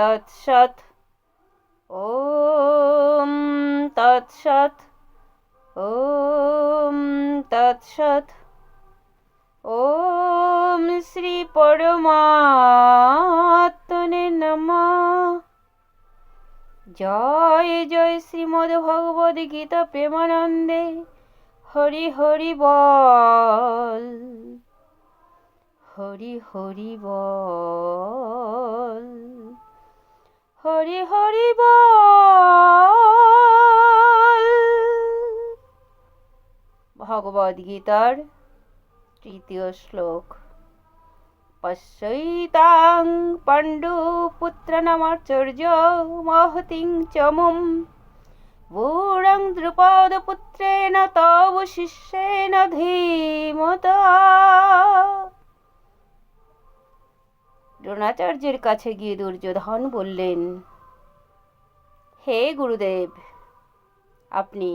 তৎসৎ। ওম তৎসৎ। ওম তৎসৎ। ওম শ্রী পরমাত্মনে নমঃ। জয় জয় শ্রীমদ্ ভগবদ গীতা প্রেমানন্দে। হরি হরি বল। হরি হরি বল। হরি হরি ভগবদ গীতার তৃতীয় শ্লোক। পশ্যৈতাং পাণ্ডুপুত্রনমাচর্য মহতিং চমুম। ভূরং দ্রুপদপুত্রেণ তব শিষ্যেন ধীমতা। দ্রোণাচার্যের কাছে গিয়ে দুর্যোধন বললেন, হে গুরুদেব, আপনি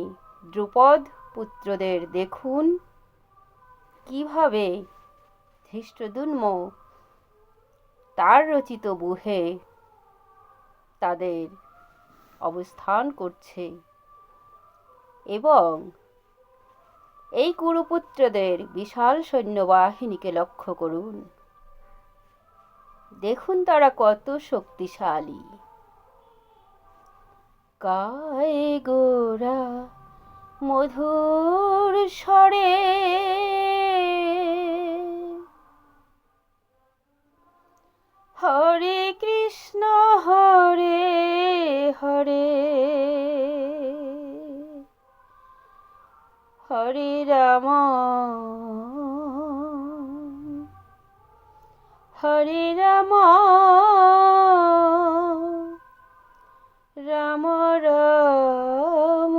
দ্রুপদ পুত্রদের দেখুন। কীভাবে ধৃষ্টদুন্ম তার রচিত বুহে তাদের অবস্থান করছে এবং এই কুরুপুত্রদের বিশাল সৈন্যবাহিনীকে লক্ষ্য করুন। দেখুন তারা কত শক্তিশালী। গায়ে গোরা মধুর স্বরে। হরে কৃষ্ণ হরে হরে। হরে রাম। হরে রাম রাম রাম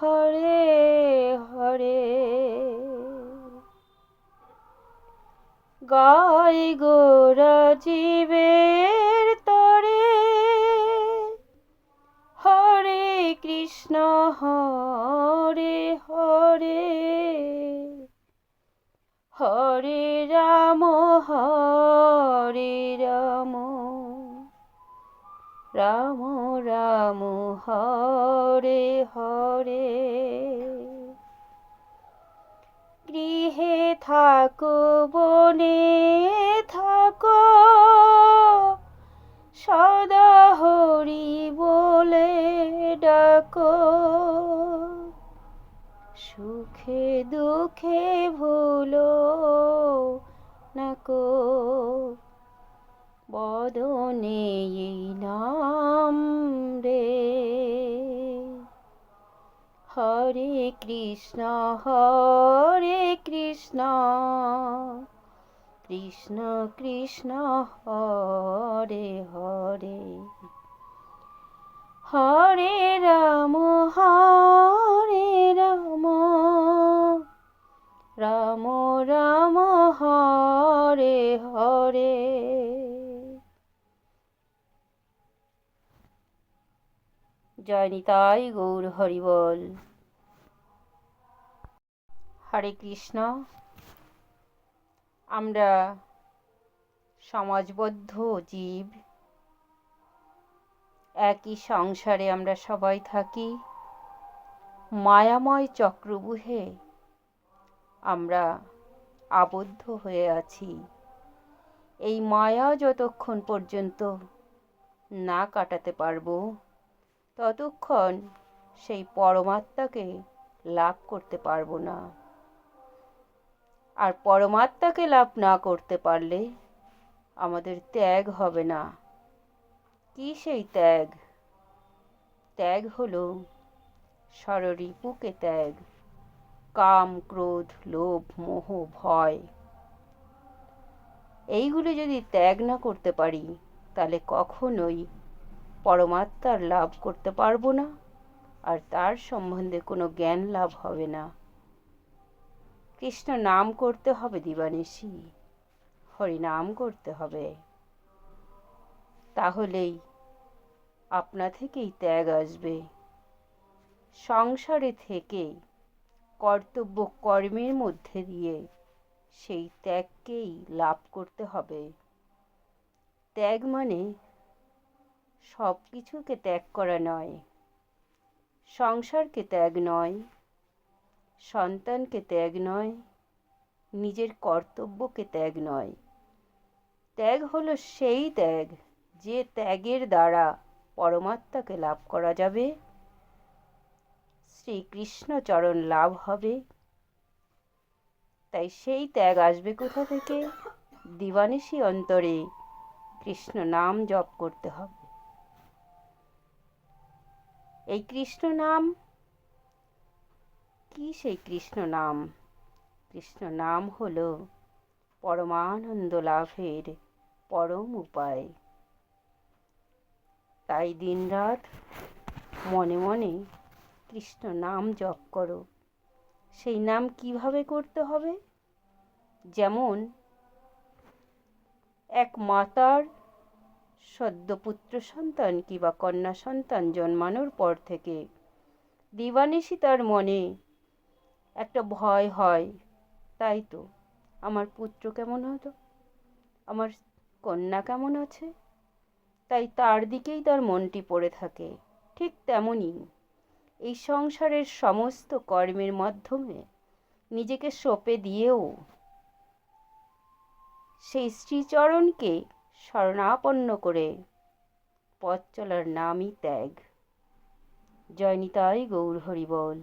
হরে হরে। গায় গোরা জীবের তরে। হরে কৃষ্ণ হরে হরে। হরে রাম হরে রাম রাম, হরে হরে। গৃহে থাকো, বনে থাকো। সদা হরি বলে ডাকো। সুখে, দুঃখে ভুলো নাকো বদনে নাম রে। হরে কৃষ্ণ হরে কৃষ্ণ কৃষ্ণ কৃষ্ণ, হরে হরে। হরে রাম হরে রাম রাম রাম, হরে হরে। জয় নিতাই গৌর হরিবল হরে কৃষ্ণ। আমরা সমাজবদ্ধ জীব। একই সংসারে আমরা সবাই থাকি। মায়াময় চক্রবুহে আমরা আবদ্ধ হয়ে আছি। এই মায়া যতক্ষণ পর্যন্ত না কাটাতে পারব ততক্ষণ সেই পরমাত্মাকে লাভ করতে পারব না। আর পরমাত্মাকে লাভ না করতে পারলে আমাদের ত্যাগ হবে না। কি সেই ত্যাগ? ত্যাগ হলো ষড়রিপুকে ত্যাগ। কাম, ক্রোধ, লোভ, মোহ, ভয়। এইগুলো যদি ত্যাগ না করতে পারি, তাহলে কখনোই পরমাত্মার লাভ করতে পারব না, আর তার সম্বন্ধে কোনো জ্ঞান লাভ হবে না। কৃষ্ণ নাম করতে হবে দিবানিশি, হরি নাম করতে হবে। তাহলেই আপনা থেকেই ত্যাগ আসবে। সংসারে থেকে কর্তব্য কর্মের মধ্যে দিয়ে সেই ত্যাগকেই লাভ করতে হবে। ত্যাগ মানে সব কিছুকে ত্যাগ করা নয়। সংসারকে ত্যাগ নয়। সন্তানকে ত্যাগ নয়। নিজের কর্তব্যকে ত্যাগ নয়। ত্যাগ হলো সেই ত্যাগ যে ত্যাগের দ্বারা পরমাত্মাকে লাভ করা যাবে। শ্রীকৃষ্ণ চরণ লাভ হবে। তাই সেই ত্যাগ আসবে কোথা থেকে? দিবানিশি অন্তরে কৃষ্ণ নাম জপ করতে হবে। এই কৃষ্ণ নাম? কি সেই কৃষ্ণ নাম? কৃষ্ণ নাম হল পরমানন্দ লাভের পরম উপায়। তাই দিনরাত মনে মনে কৃষ্ণ নাম জপ করো। সেই নাম কীভাবে করতে হবে? যেমন এক মাতার সদ্য পুত্র সন্তান কিংবা কন্যা সন্তান জন্মানোর পর থেকে। দিবানিশি তার মনে একটা ভয় হয়। তাই তো, আমার পুত্র কেমন হতো? আমার কন্যা কেমন আছে? তাই তার দিকেই তার মনটি পড়ে থাকে, ঠিক তেমনই। এই সংসারের সমস্ত কর্মের মাধ্যমে নিজেকে সঁপে দিয়েও সেই শ্রীচরণকে শরণাপন্ন করে। পথ চলার নামই ত্যাগ। জয়নিতাই গৌর হরি বল।